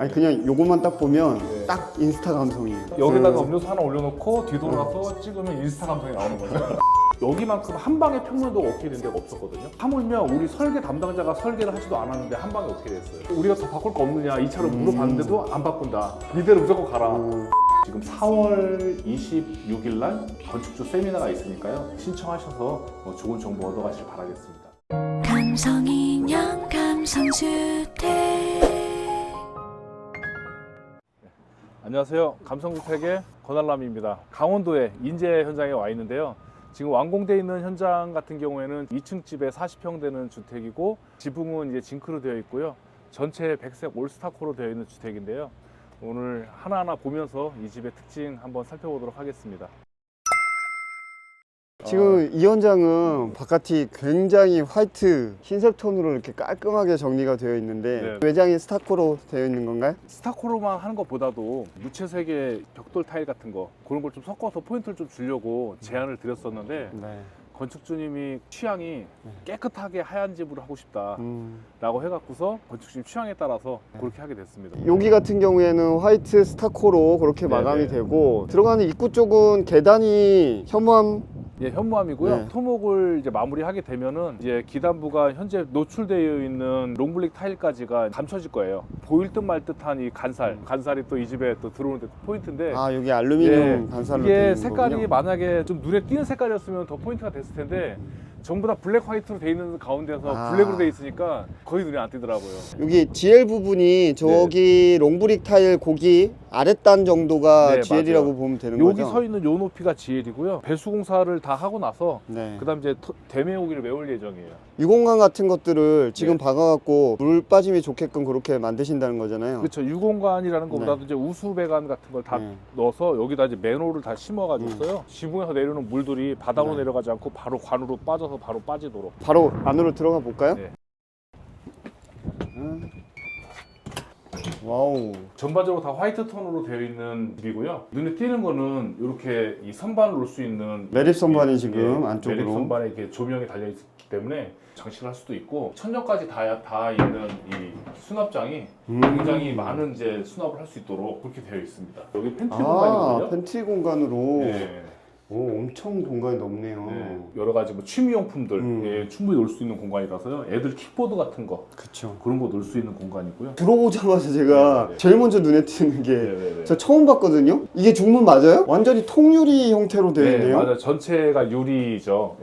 아니 그냥 요것만 딱 보면 네. 딱 인스타 감성이에요. 여기다가 그- 음료수 하나 올려놓고 뒤돌아서 찍으면 인스타 감성이 나오는 거죠. 여기만큼 한 방에 평면도가 어떻게 된 데가 없었거든요. 하물며 우리 설계 담당자가 설계를 하지도 않았는데 한 방에 어떻게 됐어요? 우리가 더 바꿀 거 없느냐 이 차를 물어봤는데도 안 바꾼다. 이대로 무조건 가라. 음, 지금 4월 26일 날 건축주 세미나가 있으니까요. 신청하셔서 뭐 좋은 정보 얻어가시길 바라겠습니다. 감성인형 감성주택 안녕하세요. 감성주택의 권한람입니다. 강원도의 인제 현장에 와 있는데요. 지금 완공돼 있는 현장 같은 경우에는 2층 집에 40평 되는 주택이고 지붕은 이제 징크로 되어 있고요. 전체 백색 올스타코로 되어 있는 주택인데요. 오늘 하나하나 보면서 이 집의 특징 한번 살펴보도록 하겠습니다. 지금 이 현장은 바깥이 굉장히 화이트 흰색 톤으로 이렇게 깔끔하게 정리가 되어 있는데 네. 외장이 스타코로 되어 있는 건가요? 스타코로만 하는 것보다도 무채색의 벽돌 타일 같은 거 그런 걸 좀 섞어서 포인트를 좀 주려고 제안을 드렸었는데 네. 건축주님이 취향이 깨끗하게 하얀 집으로 하고 싶다라고 음. 해갖고서 건축주님 취향에 따라서 그렇게 하게 됐습니다. 여기 같은 경우에는 화이트 스타코로 그렇게 네, 마감이 네. 되고 들어가는 입구 쪽은 계단이 현무암 예, 현무암이고요. 네. 토목을 이제 마무리하게 되면은 이제 기단부가 현재 노출되어 있는 롱블릭 타일까지가 감춰질 거예요. 보일 듯 말 듯한 이 간살, 간살이 또 이 집에 또 들어오는 데 포인트인데 아 여기 알루미늄 예, 간살로 이게 되어 있는 색깔이 거군요. 만약에 좀 눈에 띄는 색깔이었으면 더 포인트가 됐을 텐데 전부 다 블랙 화이트로 돼 있는 가운데서 아. 블랙으로 돼 있으니까 거의 눈에 안 띄더라고요. 여기 GL 부분이 저기 롱브릭 타일 고기 아랫단 정도가 네, GL이라고 맞아요. 보면 되는 여기 거죠? 서 있는 요 높이가 GL이고요. 배수 공사를 다 하고 나서 네. 그다음 이제 토- 대매호기를 메울 예정이에요. 유공간 같은 것들을 지금 네. 박아갖고 물 빠짐이 좋게끔 그렇게 만드신다는 거잖아요. 그렇죠. 유공간이라는 것보다도 이제 우수 배관 같은 걸 다 네. 넣어서 여기다 이제 맨홀을 다 심어가지고요. 지붕에서 내려오는 물들이 바닥으로 네. 내려가지 않고 바로 관으로 빠져서 바로 빠지도록. 바로 안으로 들어가 볼까요? 네. 음. 와우. 전반적으로 다 화이트 톤으로 되어 있는 집이고요. 눈에 띄는 거는 이렇게 이 선반을 놓을 수 있는 매립 선반이 예, 지금 예, 안쪽으로. 매립 선반에 이렇게 조명이 달려 있기 때문에 장식을 할 수도 있고 천정까지 다, 다 있는 이 수납장이 음. 굉장히 많은 이제 수납을 할 수 있도록 그렇게 되어 있습니다. 여기 팬트리 아, 공간이거든요. 팬트리 공간으로. 네. 오, 엄청 공간이 넓네요. 네, 여러 가지 뭐 취미용품들 음. 예, 충분히 놓을 수 있는 공간이라서요. 애들 킥보드 같은 거 그쵸. 그런 거 놓을 수 있는 공간이고요. 들어오자마자 제가 네, 네. 제일 먼저 눈에 띄는 게 네네네. 저 처음 봤거든요. 이게 중문 맞아요? 완전히 통유리 형태로 되어 네, 있네요. 맞아요. 전체가 유리죠.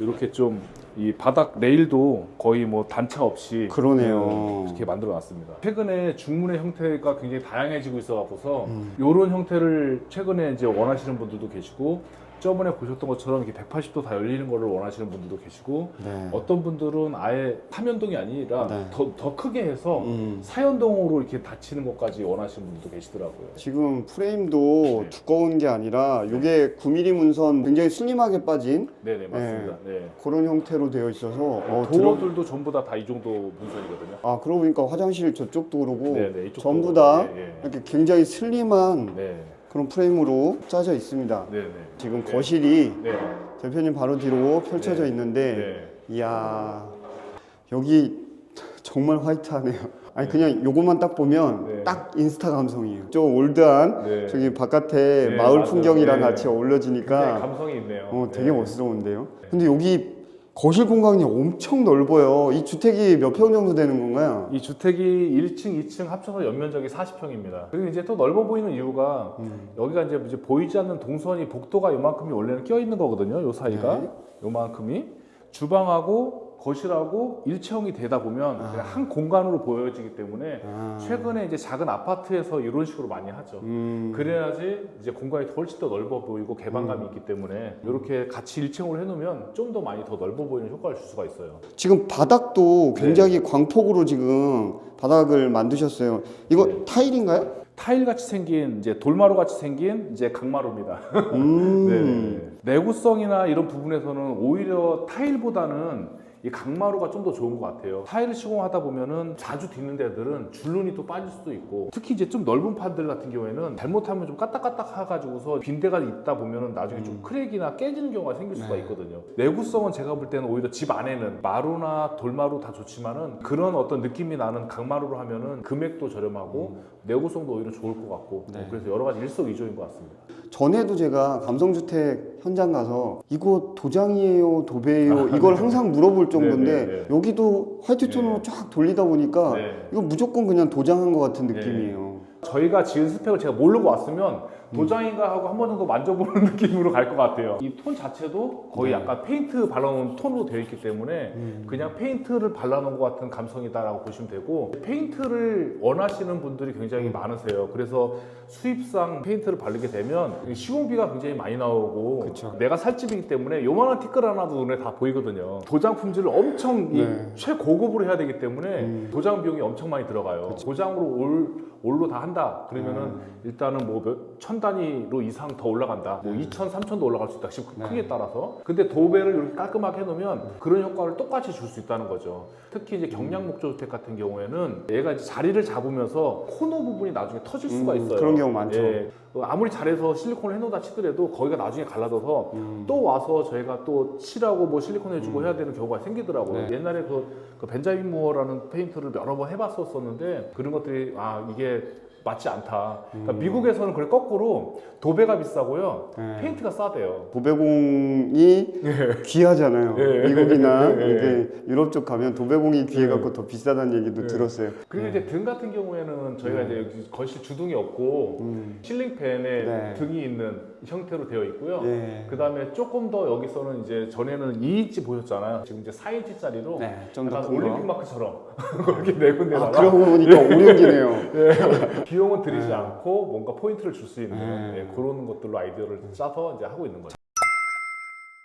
이렇게 좀 이 바닥 레일도 거의 뭐 단차 없이 그러네요. 이렇게 만들어 놨습니다. 최근에 중문의 형태가 굉장히 다양해지고 있어 갖고서 음. 이런 형태를 최근에 이제 원하시는 분들도 계시고 저번에 보셨던 것처럼 이렇게 180도 다 열리는 거를 원하시는 분들도 계시고 네. 어떤 분들은 아예 삼연동이 아니라 네. 더, 더 크게 해서 음. 사연동으로 이렇게 닫히는 것까지 원하시는 분들도 계시더라고요. 지금 프레임도 네. 두꺼운 게 아니라 이게 9mm 문선 굉장히 슬림하게 빠진 네네 맞습니다. 네. 그런 형태로 되어 있어서 어, 들어... 도어들도 전부 다 다 이 정도 문선이거든요. 아 그러고 보니까 화장실 저쪽도 그러고 네네 이쪽 전부. 다 네, 네. 이렇게 굉장히 슬림한 네. 그런 프레임으로 짜져 있습니다. 네네. 지금 네. 거실이 네. 대표님 바로 뒤로 펼쳐져 네. 있는데 네. 이야 여기 정말 화이트하네요. 아니 네. 그냥 요것만 딱 보면 네. 딱 인스타 감성이에요. 좀 올드한 네. 저기 바깥에 네, 마을 맞아요. 풍경이랑 네. 같이 어울려지니까 감성이 있네요. 어, 되게 네. 멋스러운데요. 근데 여기 거실 공간이 엄청 넓어요. 이 주택이 몇 평 정도 되는 건가요? 이 주택이 1층, 2층 합쳐서 연면적이 40평입니다. 그리고 이제 또 넓어 보이는 이유가 음. 여기가 이제 이제 보이지 않는 동선이 복도가 요만큼이 원래는 껴 있는 거거든요. 요 사이가 네. 요만큼이 주방하고 거실하고 일체형이 되다 보면 아. 그냥 한 공간으로 보여지기 때문에 아. 최근에 이제 작은 아파트에서 이런 식으로 많이 하죠. 음. 그래야지 이제 공간이 훨씬 더 넓어 보이고 개방감이 있기 때문에 이렇게 같이 일층으로 해놓으면 좀 더 많이 더 넓어 보이는 효과를 줄 수가 있어요. 지금 바닥도 굉장히 네. 광폭으로 지금 바닥을 만드셨어요. 이거 네. 타일인가요? 타일 같이 생긴 이제 돌마루 같이 생긴 이제 강마루입니다. 음. 네. 내구성이나 이런 부분에서는 오히려 타일보다는 이 강마루가 좀 더 좋은 것 같아요. 타일을 시공하다 보면은 자주 뒤는 데들은 줄눈이 또 빠질 수도 있고 특히 이제 좀 넓은 판들 같은 경우에는 잘못하면 좀 까딱까딱 해가지고서 빈대가 있다 보면은 나중에 좀 크랙이나 깨지는 경우가 생길 수가 있거든요. 내구성은 제가 볼 때는 오히려 집 안에는 마루나 돌마루 다 좋지만은 그런 어떤 느낌이 나는 강마루로 하면은 금액도 저렴하고 내구성도 오히려 좋을 것 같고 네. 그래서 여러 가지 일석이조인 것 같습니다. 전에도 제가 감성주택 현장 가서 이거 도장이에요, 도배예요 이걸 항상 물어볼 정도인데 네, 네, 네. 여기도 화이트 톤으로 네. 쫙 돌리다 보니까 네. 이거 무조건 그냥 도장한 것 같은 네. 느낌이에요. 저희가 지은 스펙을 제가 모르고 왔으면 도장인가 하고 한 번 정도 만져보는 느낌으로 갈 것 같아요. 이 톤 자체도 거의 네. 약간 페인트 발라놓은 톤으로 되어 있기 때문에 음. 그냥 페인트를 발라놓은 것 같은 감성이다라고 보시면 되고 페인트를 원하시는 분들이 굉장히 음. 많으세요. 그래서 수입상 페인트를 바르게 되면 시공비가 굉장히 많이 나오고 그쵸. 내가 살 집이기 때문에 요만한 티끌 하나도 눈에 다 보이거든요. 도장 품질을 엄청 이 네. 최고급으로 해야 되기 때문에 음. 도장 비용이 엄청 많이 들어가요. 도장으로 올 올로 다 한다. 그러면은 음. 일단은 뭐몇천 단위로 이상 더 올라간다. 뭐 2천, 3천도 올라갈 수 있다. 지금 네. 크기에 따라서. 근데 도배를 이렇게 깔끔하게 해놓으면 그런 효과를 똑같이 줄 수 있다는 거죠. 특히 이제 경량 목조 주택 같은 경우에는 얘가 이제 자리를 잡으면서 코너 부분이 나중에 터질 수가 음, 있어요. 그런 경우 많죠. 예. 아무리 잘해서 실리콘을 해놓다 치더라도 거기가 나중에 갈라져서 음. 또 와서 저희가 또 칠하고 뭐 실리콘 해주고 해야 되는 경우가 생기더라고요. 네. 옛날에 그, 그 벤자민 무어라는 페인트를 여러 번 해봤었었는데 그런 것들이 아 이게 맞지 않다. 그러니까 미국에서는 그걸 거꾸로 도배가 비싸고요, 네. 페인트가 싸대요. 도배공이 귀하잖아요. 예. 미국이나 예. 이게 유럽 쪽 가면 도배공이 귀해갖고 예. 더 비싸다는 얘기도 예. 들었어요. 그리고 이제 등 같은 경우에는 저희가 이제 여기 거실 주등이 없고 음. 실링팬에 네. 등이 있는 형태로 되어 있고요. 예. 그 다음에 조금 더 여기서는 이제 전에는 2인치 보셨잖아요. 지금 이제 4인치짜리로 네, 좀더 약간 큰 거. 올림픽 마크처럼 그렇게 네 군데다가 아, 그러고 보니까 오륙이네요. 비용은 들이지 네. 않고 뭔가 포인트를 줄 수 있는 네. 예, 그런 것들로 아이디어를 짜서 이제 하고 있는 거죠.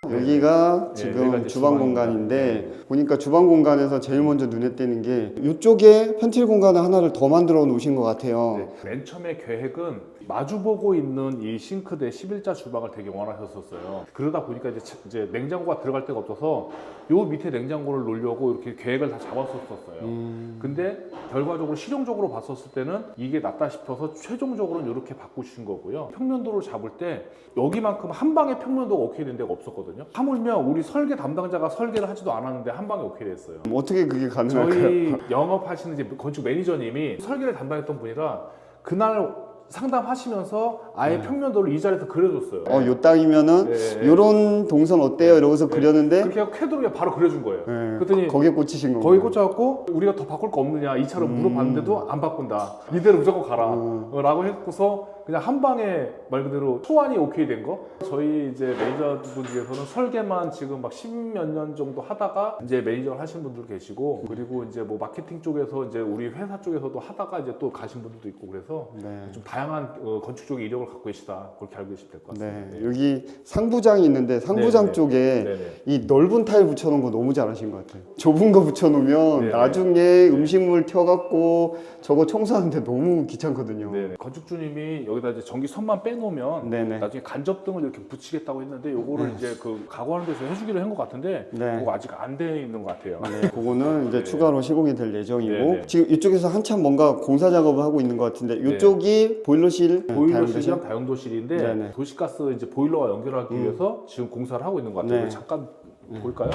여기가 예, 지금 여기가 이제 주방 주방입니다. 공간인데 보니까 주방 공간에서 제일 먼저 눈에 띄는 게 이쪽에 펜트리 공간을 하나를 더 만들어 놓으신 것 같아요. 네, 맨 처음에 계획은 마주보고 있는 이 싱크대 11자 주방을 되게 원하셨었어요. 그러다 보니까 이제, 차- 이제 냉장고가 들어갈 데가 없어서 요 밑에 냉장고를 놓으려고 이렇게 계획을 다 잡았었어요. 음, 근데 결과적으로 실용적으로 봤었을 때는 이게 낫다 싶어서 최종적으로는 이렇게 바꾸신 거고요. 평면도를 잡을 때 여기만큼 한 방에 평면도가 오케이 된 데가 없었거든요. 하물며 우리 설계 담당자가 설계를 하지도 않았는데 한 방에 오케이 됐어요. 어떻게 그게 가능할까요? 저희 영업하시는 이제 건축 매니저님이 설계를 담당했던 분이라 그날 상담하시면서 아예 네. 평면도를 이 자리에서 그려줬어요. 어, 요 땅이면은 네. 요런 동선 어때요? 이러고서 네. 그렸는데 그렇게 하고 캐드로 그냥 바로 그려준 거예요. 네, 그랬더니 거기에 꽂히신 거예요. 거기 꽂혀갖고 우리가 더 바꿀 거 없느냐 이차로 음. 물어봤는데도 안 바꾼다 이대로 무조건 가라 음. 어, 라고 했고서 그냥 한 방에 말 그대로 초안이 오케이 된 거 저희 이제 매니저분 중에서는 설계만 지금 막 십몇 년 정도 하다가 이제 매니저를 하신 분들 계시고 그리고 이제 뭐 마케팅 쪽에서 이제 우리 회사 쪽에서도 하다가 이제 또 가신 분들도 있고 그래서 네. 좀 다양한 어, 건축적인 이력을 갖고 계시다 그렇게 알고 계시면 될 것 같습니다 네, 여기 상부장이 있는데 상부장 네, 네. 쪽에 네네. 이 넓은 타일 붙여놓은 거 너무 잘하신 것 같아요. 좁은 거 붙여놓으면 네, 나중에 음식물 튀어갖고 저거 청소하는데 너무 귀찮거든요. 네네. 건축주님이 여기다 이제 전기 선만 빼놓으면 네네. 나중에 간접등을 이렇게 붙이겠다고 했는데 요거를 이제 그 가구하는 데서 해주기로 한 것 같은데 네. 그거 아직 안 돼 있는 것 같아요. 네, 그거는 이제 네. 추가로 시공이 될 예정이고 네, 네. 지금 이쪽에서 한참 뭔가 공사 작업을 하고 있는 것 같은데 이쪽이 보일러실, 네? 보일러실이랑 다용도실인데 네네. 도시가스 이제 보일러와 연결하기 음. 위해서 지금 공사를 하고 있는 것 같아요. 네. 잠깐 볼까요?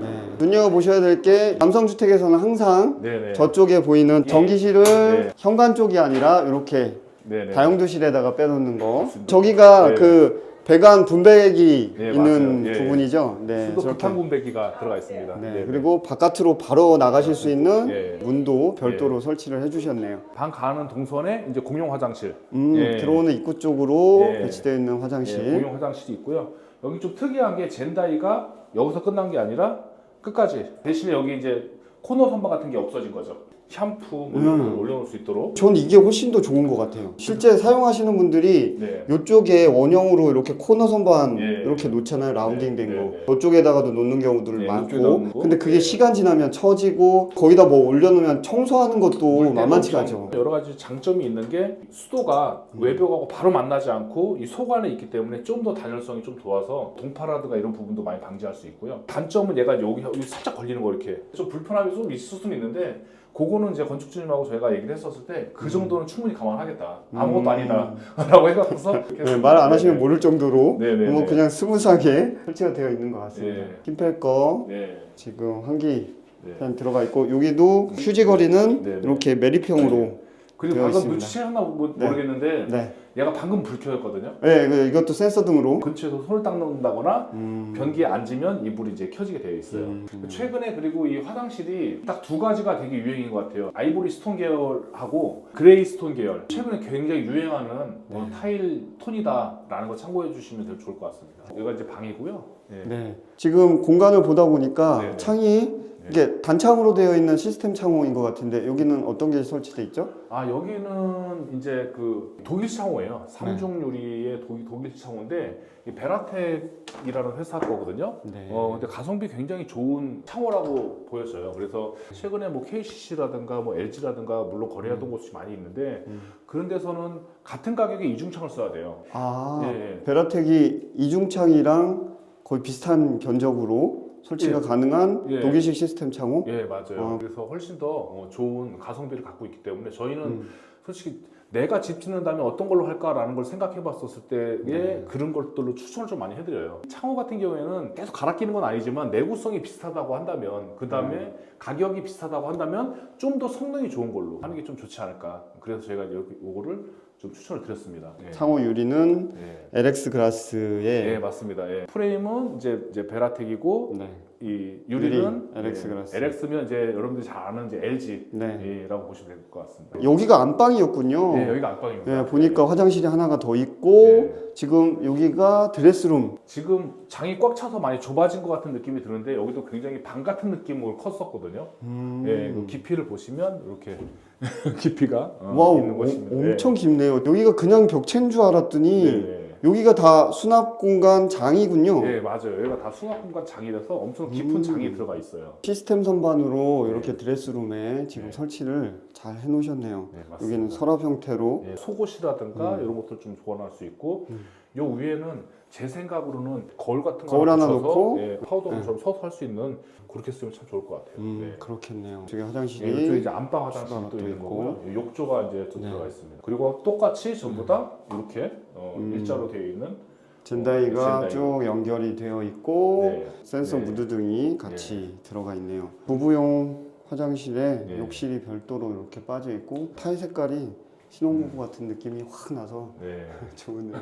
네. 눈여겨 보셔야 될 게 남성주택에서는 항상 네네. 저쪽에 보이는 전기실을 네. 현관 쪽이 아니라 이렇게 네네. 다용도실에다가 빼놓는 거. 저기가 네. 그 배관 분배기 네, 있는 맞아요. 예, 부분이죠. 네, 수도 저렇게. 극한 분배기가 들어가 있습니다. 네, 네네. 그리고 바깥으로 바로 나가실 수 있는 예. 문도 별도로 설치를 해주셨네요. 방 가는 동선에 이제 공용 화장실, 음, 예. 들어오는 입구 쪽으로 예. 배치되어 있는 화장실. 예, 공용 화장실이 있고요. 여기 좀 특이한 게 젠다이가 여기서 끝난 게 아니라 끝까지 대신에 여기 이제 코너 선반 같은 게 없어진 거죠. 샴푸 뭐 음. 이런 걸 올려놓을 수 있도록. 전 이게 훨씬 더 좋은 것 같아요. 실제 사용하시는 분들이 네. 이쪽에 원형으로 이렇게 코너 선반 예. 이렇게 놓잖아요. 라운딩 된 네, 거. 네, 네. 이쪽에다가도 놓는 경우들 네, 많고. 놓는. 근데 그게 네. 시간 지나면 처지고 거기다 뭐 올려놓으면 청소하는 것도 만만치가 않죠. 여러 가지 장점이 있는 게 수도가 외벽하고 바로 만나지 않고 이 속 안에 있기 때문에 좀 더 단열성이 좀 좋아서 동파라든가 이런 부분도 많이 방지할 수 있고요. 단점은 얘가 여기, 여기 살짝 걸리는 거 이렇게 좀 불편함이 좀 있을 수는 있는데 그거는 이제 건축주님하고 저희가 얘기를 했었을 때 그 정도는 충분히 감안하겠다. 아무것도 음. 아니다라고 해서 네, 말안 하시면 모를 정도로 네 네. 뭐 그냥 스무스하게 설치가 되어 있는 것 같습니다. 네. 킴펠 거 네. 지금 한기 네. 그냥 들어가 있고 여기도 휴지 거리는 네, 네. 이렇게 매립형으로 그리고 방금 있습니다. 눈치챘나 모- 네. 모르겠는데 네. 얘가 방금 불 켜졌거든요. 네, 그 이것도 센서 등으로 근처에서 손을 닦는다거나 음. 변기에 앉으면 이 불이 이제 켜지게 되어 있어요. 음. 최근에 그리고 이 화장실이 딱 두 가지가 되게 유행인 것 같아요. 아이보리 스톤 계열하고 그레이 스톤 계열. 최근에 굉장히 유행하는 뭐 네. 타일 톤이다라는 거 참고해 주시면 될 좋을 것 같습니다. 여기가 이제 방이고요. 네. 네. 지금 공간을 보다 보니까 네, 네. 창이 이게 단창으로 되어 있는 시스템 창호인 것 같은데 여기는 어떤 게 설치돼 있죠? 아 여기는 이제 그 독일 창호예요. 네. 삼중 유리의 독일, 독일 창호인데 이 베라텍이라는 회사 거거든요. 네. 어 근데 가성비 굉장히 좋은 창호라고 보였어요. 그래서 최근에 뭐 KCC라든가 뭐 LG라든가 물론 거래하던 곳이 많이 있는데 음. 그런 데서는 같은 가격에 이중창을 써야 돼요. 아, 예, 예. 베라텍이 이중창이랑 거의 비슷한 견적으로 설치가 예. 가능한 예. 독일식 시스템 창호. 예 맞아요. 어. 그래서 훨씬 더 어, 좋은 가성비를 갖고 있기 때문에 저희는 음. 솔직히 내가 집 짓는다면 어떤 걸로 할까라는 걸 생각해 봤었을 때에 네. 그런 것들로 추천을 좀 많이 해드려요. 창호 같은 경우에는 계속 갈아 끼는 건 아니지만 내구성이 비슷하다고 한다면 그 다음에 네. 가격이 비슷하다고 한다면 좀 더 성능이 좋은 걸로 하는 게 좀 좋지 않을까. 그래서 저희가 여기 요거를 좀 추천을 드렸습니다. 예. 창호 유리는 예. LX 글라스의 예, 맞습니다. 예. 프레임은 이제 이제 베라텍이고 네. 이 유리는 유리, LX 글라스. LX면 이제 여러분들이 잘 아는 이제 LG라고 네. 보시면 될 것 같습니다. 여기가 안방이었군요. 네, 여기가 안방입니다. 네, 보니까 화장실이 하나가 더 있고 네. 지금 여기가 드레스룸. 지금 장이 꽉 차서 많이 좁아진 것 같은 느낌이 드는데 여기도 굉장히 방 같은 느낌으로 컸었거든요. 음. 예, 그 깊이를 보시면 이렇게 깊이가 어, 와우, 있는 오- 곳입니다. 엄청 깊네요. 여기가 그냥 벽체인 줄 알았더니 네, 네. 여기가 다 수납 공간 장이군요. 네, 맞아요. 여기가 다 수납 공간 장이라서 엄청 깊은 음. 장이 들어가 있어요. 시스템 선반으로 네. 이렇게 드레스룸에 지금 네. 설치를 잘 해놓으셨네요. 네, 맞습니다. 여기는 서랍 형태로 예, 속옷이라든가 음. 이런 것들 좀 보관할 수 있고 음. 요 위에는 제 생각으로는 거울 같은 거 거울 하나 붙여서, 놓고? 예, 파우더처럼 서서 할 수 있는 그렇게 쓰면 참 좋을 것 같아요. 음, 네. 그렇겠네요. 저기 예, 화장실이 이쪽에 이제 안방 화장실도 수납도 있는 있고. 거고요. 이 욕조가 이제 좀 네. 들어가 있습니다. 그리고 똑같이 전부 다 이렇게 어, 음. 일자로 되어 있는 젠다이가 젠다이. 쭉 연결이 되어 있고 네. 센서 네. 무드등이 같이 들어가 있네요. 부부용 화장실에 네. 욕실이 별도로 이렇게 빠져 있고 타일 색깔이 신혼부부 같은 느낌이 확 나서 네. 좋네요.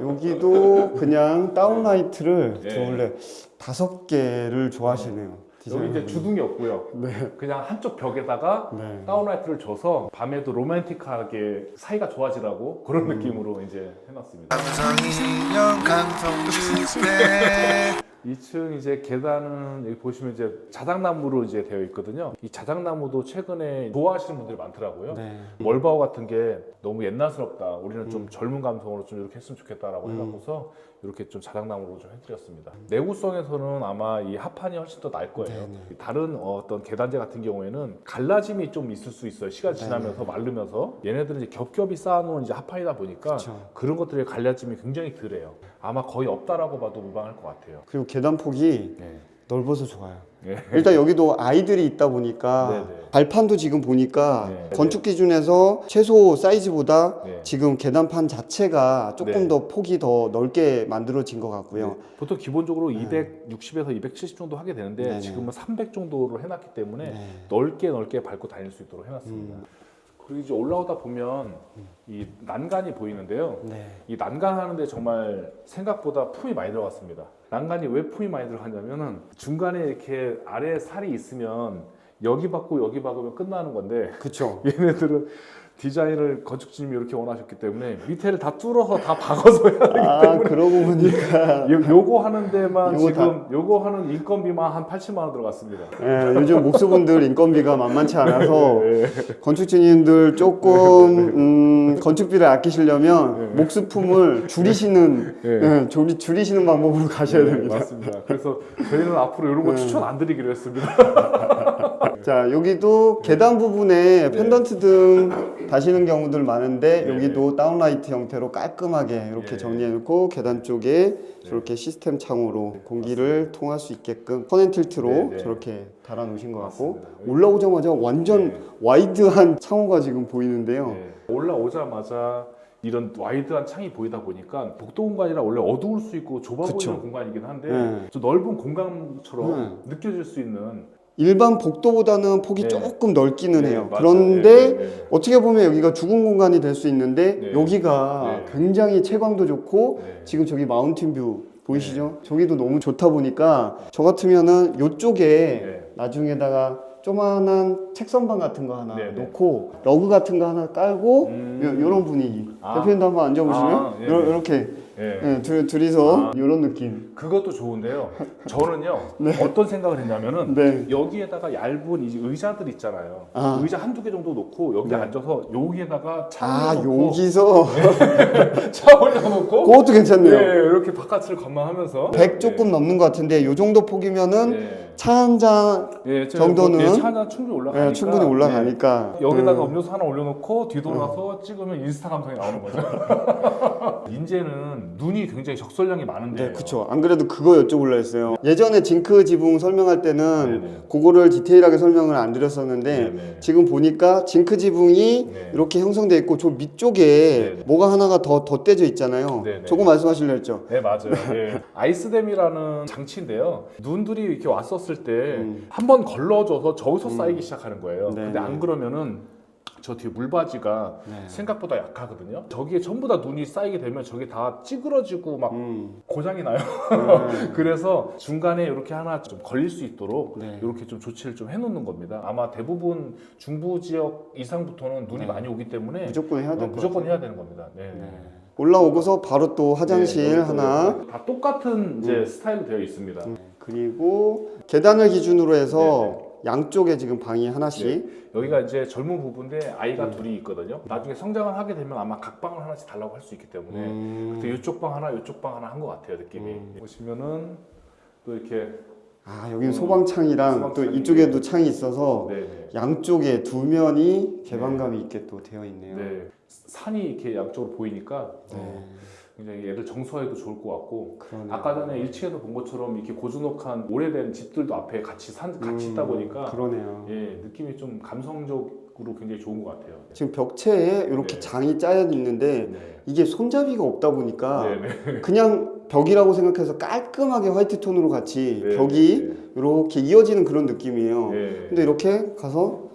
여기도 그냥 다운라이트를 네. 저 원래 다섯 개를 좋아하시네요. 여기 이제 주둥이 없고요. 네. 그냥 한쪽 벽에다가 네. 다운라이트를 줘서 밤에도 로맨틱하게 사이가 좋아지라고 그런 음. 느낌으로 이제 해놨습니다. 2층 이제 계단은 여기 보시면 이제 자작나무로 이제 되어 있거든요. 이 자작나무도 최근에 좋아하시는 분들이 많더라고요. 네. 멀바오 같은 게 너무 옛날스럽다. 우리는 좀 음. 젊은 감성으로 좀 이렇게 했으면 좋겠다라고 음. 해갖고서 이렇게 좀 자작나무로 좀 해드렸습니다. 내구성에서는 아마 이 합판이 훨씬 더 나을 거예요. 네네. 다른 어떤 계단재 같은 경우에는 갈라짐이 좀 있을 수 있어요. 시간 네네. 지나면서 마르면서 얘네들은 이제 겹겹이 쌓아놓은 이제 합판이다 보니까 그렇죠. 그런 것들의 갈라짐이 굉장히 덜해요. 아마 거의 없다라고 봐도 무방할 것 같아요. 그리고 계단 폭이 네. 넓어서 좋아요. 네. 일단 여기도 아이들이 있다 보니까 네 네. 발판도 지금 보니까 네. 건축 기준에서 최소 사이즈보다 네. 지금 계단판 자체가 조금 네. 더 폭이 더 넓게 만들어진 것 같고요. 네. 보통 기본적으로 네. 260에서 270 정도 하게 되는데 네 네. 지금은 300 정도로 해놨기 때문에 네. 넓게 넓게 밟고 다닐 수 있도록 해놨습니다. 음. 그리고 이제 올라오다 보면 이 난간이 보이는데요. 네. 이 난간 하는데 정말 생각보다 품이 많이 들어갔습니다. 난간이 왜 품이 많이 들어갔냐면은 중간에 이렇게 아래 살이 있으면 여기 받고 여기 박으면 끝나는 건데 그렇죠. 얘네들은 디자인을 건축주님이 이렇게 원하셨기 때문에 밑에를 다 뚫어서 다 박아서 해야 되기 아 때문에 그러고 보니까 요, 요거 하는 데만 요거 지금 요거 하는 인건비만 한 80만 원 들어갔습니다. 예, 요즘 목수분들 인건비가 만만치 않아서 예. 건축주님들 조금 음, 건축비를 아끼시려면 네. 목수품을 줄이시는 예. 예, 줄이, 줄이시는 방법으로 가셔야 네, 됩니다. 맞습니다. 그래서 저희는 앞으로 이런 거 네. 추천 안 드리기로 했습니다. 자 여기도 계단 부분에 네. 펜던트 등 다시는 경우들 많은데 네. 여기도 다운라이트 형태로 깔끔하게 이렇게 네. 정리해놓고 계단 쪽에 저렇게 시스템 창으로 공기를 통할 수 있게끔 커넨틸트로 네, 네. 저렇게 달아놓으신 것 같고 맞습니다. 올라오자마자 완전 네. 와이드한 창호가 지금 보이는데요. 네. 올라오자마자 이런 와이드한 창이 보이다 보니까 복도 공간이라 원래 어두울 수 있고 좁아 그쵸. 보이는 공간이긴 한데 네. 좀 넓은 공간처럼 느껴질 수 있는 일반 복도보다는 폭이 네. 조금 넓기는 네, 해요. 맞아요. 그런데 네, 네, 네. 어떻게 보면 여기가 죽은 공간이 될 수 있는데 네. 여기가 네. 굉장히 채광도 좋고 네. 지금 저기 마운틴 뷰 보이시죠? 저기도 너무 좋다 보니까 저 같으면은 요쪽에 네. 나중에다가 조만한 책선방 같은 거 하나 네, 네. 놓고 러그 같은 거 하나 깔고 음. 요, 요런 분위기 아. 대표님도 한번 앉아보시면 아, 예, 요, 네. 렇게 예. 둘, 둘이서 아. 요런 느낌 그것도 좋은데요. 저는요 어떤 생각을 했냐면은 네. 여기에다가 얇은 이 의자들 있잖아요. 아. 의자 한두 개 정도 놓고 여기 네. 앉아서 여기에다가 차아 올려놓고 여기서 차 올려놓고 그것도 괜찮네요 네, 이렇게 바깥을 관망하면서 100 조금 넘는 것 같은데 요 정도 폭이면은 네. 차한잔 예, 저- 정도는? 예, 차 한잔 충분히 올라가니까 예, 충분히 올라가니까 예. 여기다가 음. 음료수 하나 올려놓고 뒤돌아서 찍으면 인스타 감성이 나오는 거죠. 인제는 눈이 굉장히 적설량이 많은데 네, 그쵸. 안 그래도 그거 여쭤보려 했어요. 예전에 징크 지붕 설명할 때는 네네. 그거를 디테일하게 설명을 안 드렸었는데 네네. 지금 보니까 징크 지붕이 네. 이렇게 형성돼 있고 저 밑쪽에 네네. 뭐가 하나가 더 덧대져 있잖아요. 네네. 저거 말씀하시려 했죠. 네 맞아요. 예. 아이스댐이라는 장치인데요. 눈들이 이렇게 왔었을 때 음. 한번 걸러져서 저기서 쌓이기 시작하는 거예요. 네, 근데 안 네. 그러면은 저 뒤에 물바지가 네. 생각보다 약하거든요. 저기에 전부 다 눈이 쌓이게 되면 저게 다 찌그러지고 막 음. 고장이 나요. 네. 그래서 중간에 이렇게 하나 좀 걸릴 수 있도록 네. 이렇게 좀 조치를 좀 해놓는 겁니다. 아마 대부분 중부 지역 이상부터는 눈이 네. 많이 오기 때문에 무조건 해야 어, 될것 무조건 같아요. 해야 되는 겁니다. 네. 네. 올라오고서 바로 또 화장실 네, 하나 음. 다 똑같은 이제 스타일로 되어 있습니다. 그리고 계단을 기준으로 해서 네, 양쪽에 지금 방이 하나씩 여기가 이제 젊은 부부인데 아이가 음. 둘이 있거든요. 나중에 성장을 하게 되면 아마 각 방을 하나씩 달라고 할 수 있기 때문에 음. 그때 이쪽 방 하나, 이쪽 방 하나 한 것 같아요 느낌이. 음. 보시면은 또 이렇게 아 여기는 음. 소방창이랑 또 소방창이. 이쪽에도 창이 있어서 네, 네. 양쪽에 두 면이 개방감이 있게 또 되어 있네요. 네. 산이 이렇게 양쪽으로 보이니까 네. 어, 굉장히 애들 정서에도 좋을 것 같고 그러네요. 아까 전에 1층에서 본 것처럼 이렇게 고즈넉한 오래된 집들도 앞에 같이 산 같이 음, 있다 보니까 그러네요. 예 느낌이 좀 감성적으로 굉장히 좋은 것 같아요. 지금 벽체에 이렇게 네. 장이 짜여 있는데 네. 이게 손잡이가 없다 보니까 네, 네. 그냥 벽이라고 생각해서 깔끔하게 화이트 톤으로 같이 네, 벽이 이렇게 이어지는 그런 느낌이에요. 네. 근데 이렇게 가서 네.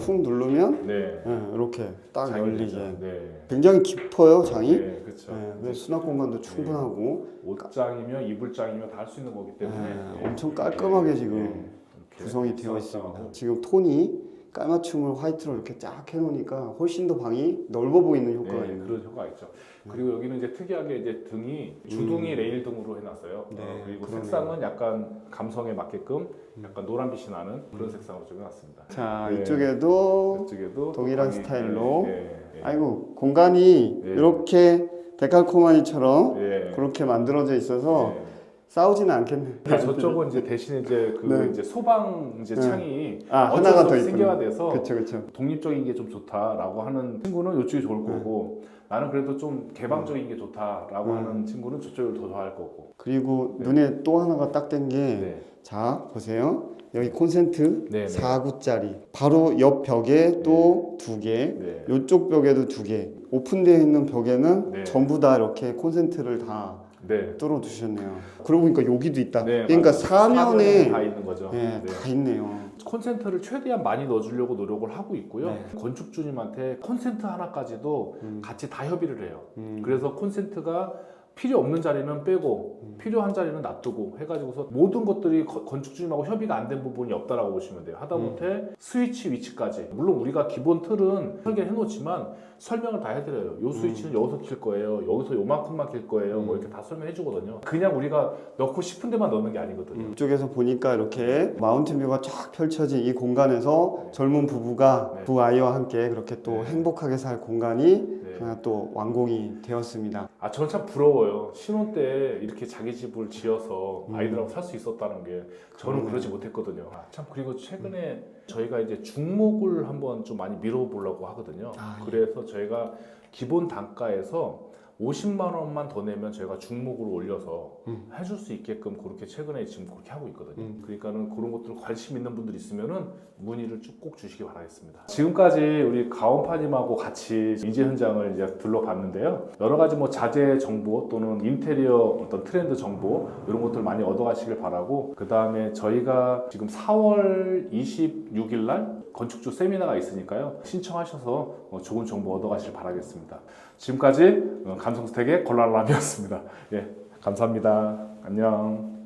쿵 누르면 네. 네, 이렇게 딱 장이 열리게. 되죠. 네. 굉장히 깊어요 장이. 네, 그렇죠. 네, 그래서 수납 공간도 충분하고 옷장이며 이불장이며 다 할 수 있는 거기 때문에 네, 예. 엄청 깔끔하게 예, 지금 예. 이렇게 구성이 되어 있습니다. 쌀쌀하고. 지금 톤이 깔맞춤을 화이트로 이렇게 쫙 해놓으니까 훨씬 더 방이 넓어 보이는 효과가 네, 있네요. 그런 효과가 있죠. 그리고 여기는 이제 특이하게 이제 등이 주둥이 레일 등으로 해놨어요. 네, 어, 그리고 그러네요. 색상은 약간 감성에 맞게끔 약간 노란빛이 나는 그런 색상으로 적용해놨습니다. 자 네. 이쪽에도 이쪽에도 동일한 방이- 스타일로. 예, 예, 예. 아이고 공간이 네. 이렇게 데칼코마니처럼 예. 그렇게 만들어져 있어서 예. 싸우지는 않겠네. 네, 저쪽은 이제 대신 이제 그 네. 이제 소방 이제 네. 창이 아 어쩔 하나가 수 더 없이 생겨야 있구나. 돼서 그렇죠, 그렇죠. 독립적인 게 좀 좋다라고 하는 친구는 이쪽이 좋을 네. 거고 나는 그래도 좀 개방적인 게 좋다라고 음. 하는 친구는 저쪽을 더 좋아할 거고. 그리고 네. 눈에 또 하나가 딱뜬게 네. 자 보세요. 여기 콘센트 네, 네. 4구짜리 바로 옆 벽에 또 두 개, 네. 이쪽 벽에도 두 개. 오픈되어 있는 벽에는 네. 전부 다 이렇게 콘센트를 다 네. 뚫어 두셨네요. 그러고 보니까 여기도 있다. 네, 그러니까 맞아요. 사면에 다 있는 거죠. 네, 네. 다 있네요. 콘센트를 최대한 많이 넣어주려고 노력을 하고 있고요. 네. 건축주님한테 콘센트 하나까지도 음, 같이 다 협의를 해요. 음. 그래서 콘센트가 필요 없는 자리는 빼고 필요한 자리는 놔두고 해가지고서 모든 것들이 거- 건축주님하고 협의가 안 된 부분이 없다라고 보시면 돼요. 하다못해 스위치 위치까지 물론 우리가 기본 틀은 설계를 해놓지만 설명을 다 해드려요. 요 스위치는 여기서 킬 거예요. 여기서 요만큼만 킬 거예요. 뭐 이렇게 다 설명해 주거든요. 그냥 우리가 넣고 싶은 데만 넣는 게 아니거든요. 이쪽에서 보니까 이렇게 마운틴 뷰가 쫙 펼쳐진 이 공간에서 젊은 부부가 네. 부 아이와 함께 그렇게 또 네. 행복하게 살 공간이 네. 하나 또 완공이 되었습니다. 아 저는 참 부러워요. 신혼 때 이렇게 자기 집을 지어서 음. 아이들하고 살 수 있었다는 게 저는. 그러지 못했거든요. 아, 참 그리고 최근에 저희가 이제 중목을 한번 좀 많이 밀어보려고 하거든요. 아, 예. 그래서 저희가 기본 단가에서 50만 원만 더 내면 저희가 중목으로 올려서 음. 해줄 수 있게끔 그렇게 최근에 지금 그렇게 하고 있거든요. 음. 그러니까는 그런 것들 관심 있는 분들 있으면은 문의를 쭉 꼭 주시기 바라겠습니다. 지금까지 우리 가온파님하고 같이 인재 현장을 이제 둘러봤는데요. 여러 가지 뭐 자재 정보 또는 인테리어 어떤 트렌드 정보 이런 것들 많이 얻어가시길 바라고 그 다음에 저희가 지금 4월 26일 날 건축주 세미나가 있으니까요. 신청하셔서 어, 좋은 정보 얻어가시길 바라겠습니다. 지금까지 어, 감성스택의 걸랄람이었습니다. 예, 감사합니다. 안녕.